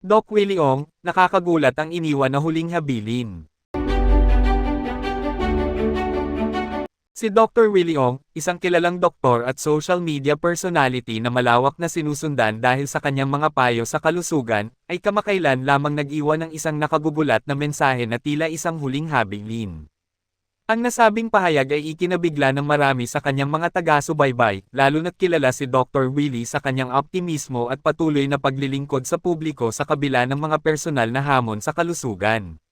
Doc Willie nakakagulat ang iniwan na huling habilin. Si Dr. Willie Ong, isang kilalang doktor at social media personality na malawak na sinusundan dahil sa kanyang mga payo sa kalusugan, ay kamakailan lamang nag-iwan ng isang nakagugulat na mensahe na tila isang huling habilin. Ang nasabing pahayag ay ikinabigla ng marami sa kanyang mga taga-subaybay, lalo na't kilala si Dr. Willie sa kanyang optimismo at patuloy na paglilingkod sa publiko sa kabila ng mga personal na hamon sa kalusugan.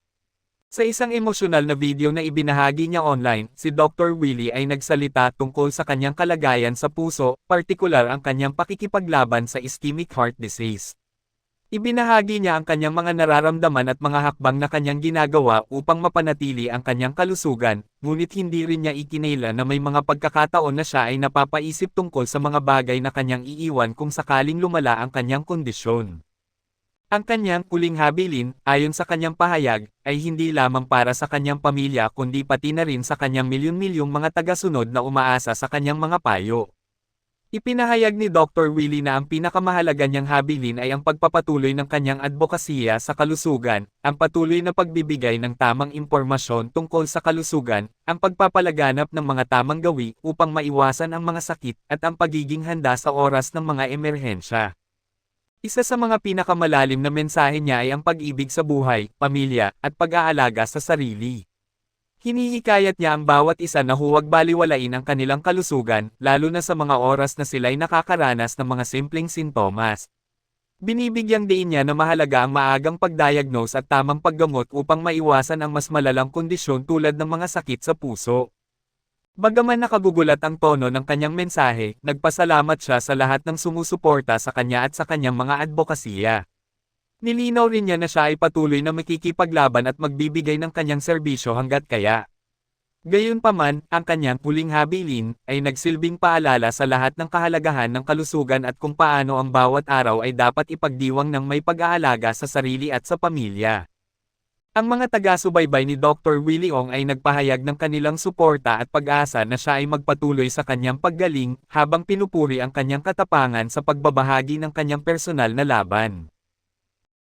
Sa isang emosyonal na video na ibinahagi niya online, si Dr. Willie ay nagsalita tungkol sa kanyang kalagayan sa puso, partikular ang kanyang pakikipaglaban sa ischemic heart disease. Ibinahagi niya ang kanyang mga nararamdaman at mga hakbang na kanyang ginagawa upang mapanatili ang kanyang kalusugan, ngunit hindi rin niya ikinailan na may mga pagkakataon na siya ay napapaisip tungkol sa mga bagay na kanyang iiwan kung sakaling lumala ang kanyang kondisyon. Ang kanyang huling habilin, ayon sa kanyang pahayag, ay hindi lamang para sa kanyang pamilya kundi pati na rin sa kanyang milyon-milyong mga tagasunod na umaasa sa kanyang mga payo. Ipinahayag ni Dr. Willie na ang pinakamahalaga niyang habilin ay ang pagpapatuloy ng kanyang advokasya sa kalusugan, ang patuloy na pagbibigay ng tamang impormasyon tungkol sa kalusugan, ang pagpapalaganap ng mga tamang gawi upang maiwasan ang mga sakit, at ang pagiging handa sa oras ng mga emerhensya. Isa sa mga pinakamalalim na mensahe niya ay ang pag-ibig sa buhay, pamilya, at pag-aalaga sa sarili. Hinihikayat niya ang bawat isa na huwag baliwalain ang kanilang kalusugan, lalo na sa mga oras na sila'y nakakaranas ng mga simpleng sintomas. Binibigyang diin niya na mahalaga ang maagang pagdiagnose at tamang paggamot upang maiwasan ang mas malalang kondisyon tulad ng mga sakit sa puso. Bagaman nakagugulat ang tono ng kanyang mensahe, nagpasalamat siya sa lahat ng sumusuporta sa kanya at sa kanyang mga advokasya. Nilinaw rin niya na siya ay patuloy na makikipaglaban at magbibigay ng kanyang serbisyo hanggat kaya. Gayunpaman, ang kanyang huling habilin ay nagsilbing paalala sa lahat ng kahalagahan ng kalusugan at kung paano ang bawat araw ay dapat ipagdiwang ng may pag-aalaga sa sarili at sa pamilya. Ang mga taga-subaybay ni Dr. Willie Ong ay nagpahayag ng kanilang suporta at pag-asa na siya ay magpatuloy sa kanyang paggaling habang pinupuri ang kanyang katapangan sa pagbabahagi ng kanyang personal na laban.